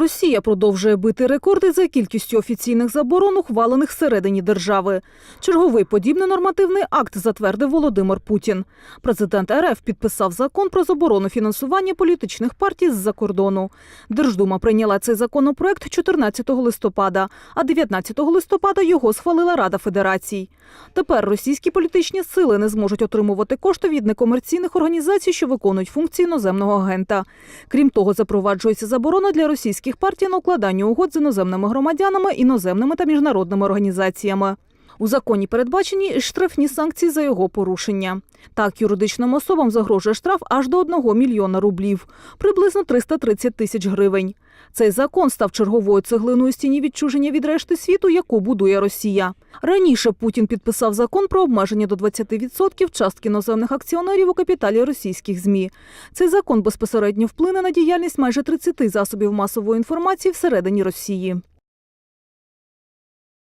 Росія продовжує бити рекорди за кількістю офіційних заборон, ухвалених всередині держави. Черговий подібний нормативний акт затвердив Володимир Путін. Президент РФ підписав закон про заборону фінансування політичних партій з-за кордону. Держдума прийняла цей законопроект 14 листопада, а 19 листопада його схвалила Рада Федерацій. Тепер російські політичні сили не зможуть отримувати кошти від некомерційних організацій, що виконують функції іноземного агента. Крім того, запроваджується заборона для російських партій на укладання угод з іноземними громадянами, іноземними та міжнародними організаціями. У законі передбачені штрафні санкції за його порушення. Так, юридичним особам загрожує штраф аж до 1 мільйона рублів, приблизно 330 тисяч гривень. Цей закон став черговою цеглиною стіні відчуження від решти світу, яку будує Росія. Раніше Путін підписав закон про обмеження до 20% частки іноземних акціонерів у капіталі російських ЗМІ. Цей закон безпосередньо вплине на діяльність майже 30 засобів масової інформації всередині Росії.